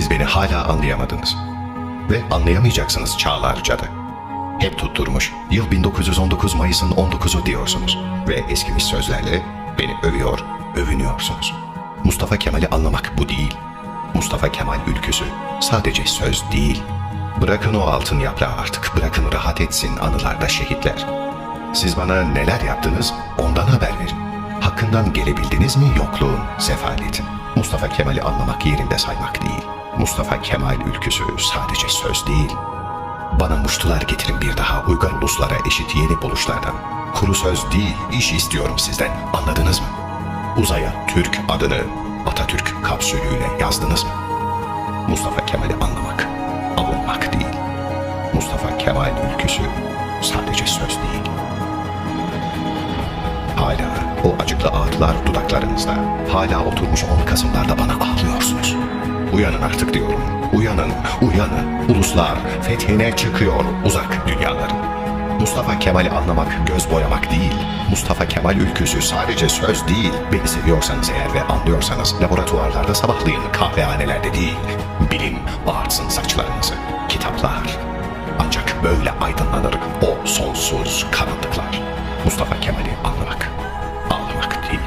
Siz beni hala anlayamadınız. Ve anlayamayacaksınız çağlarca da. Hep tutturmuş. Yıl 1919 Mayıs'ın 19'u diyorsunuz. Ve eskimiş sözlerle beni övüyor, övünüyorsunuz. Mustafa Kemal'i anlamak bu değil. Mustafa Kemal ülküsü sadece söz değil. Bırakın o altın yaprağı artık, bırakın rahat etsin anılarda şehitler. Siz bana neler yaptınız ondan haber verin. Hakkından gelebildiniz mi yokluğun, sefaletin? Mustafa Kemal'i anlamak yerinde saymak değil. Mustafa Kemal ülküsü sadece söz değil. Bana muştular getirin bir daha uygar uluslara eşit yeni buluşlardan. Kuru söz değil, iş istiyorum sizden. Anladınız mı? Uzaya Türk adını Atatürk kapsülüyle yazdınız mı? Mustafa Kemal'i anlamak, avunmak değil. Mustafa Kemal ülküsü sadece söz değil. Hala o acıklı ağrılar dudaklarınızda. Hala oturmuş on kasımlarda bana. Uyanın artık diyorum. Uyanın, uyanın. Uluslar fethine çıkıyor uzak dünyaların. Mustafa Kemal'i anlamak, göz boyamak değil. Mustafa Kemal ülküsü sadece söz değil. Beni seviyorsanız eğer ve anlıyorsanız laboratuvarlarda sabahlayın, kahvehanelerde değil. Bilim bağırsın saçlarınızı. Kitaplar. Ancak böyle aydınlanır o sonsuz karanlıklar. Mustafa Kemal'i anlamak, ağlamak değil.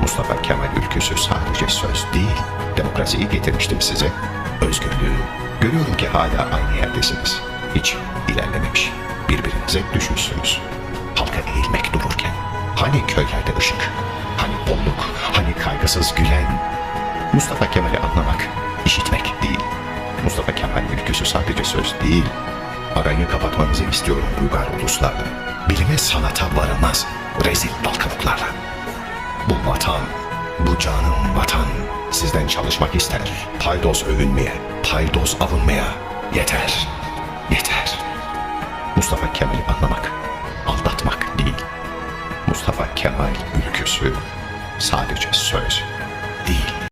Mustafa Kemal ülküsü sadece söz değil. Demokrasiyi getirmiştim size. Özgürlüğü. Görüyorum ki hala aynı yerdesiniz. Hiç ilerlememiş. Birbirinize düşmüşsünüz. Halka eğilmek dururken. Hani köylerde ışık? Hani bolluk? Hani kaygısız gülen? Mustafa Kemal'i anlamak, işitmek değil. Mustafa Kemal ülküsü sadece söz değil. Arayı kapatmanızı istiyorum uygar uluslarla. Bilime sanata varılmaz rezil dalkalıklarla. Bu vatan, bu canım vatan sizden çalışmak ister. Paydos övünmeye, paydos avunmaya yeter, yeter. Mustafa Kemal'i anlamak, aldatmak değil. Mustafa Kemal ülküsü sadece söz.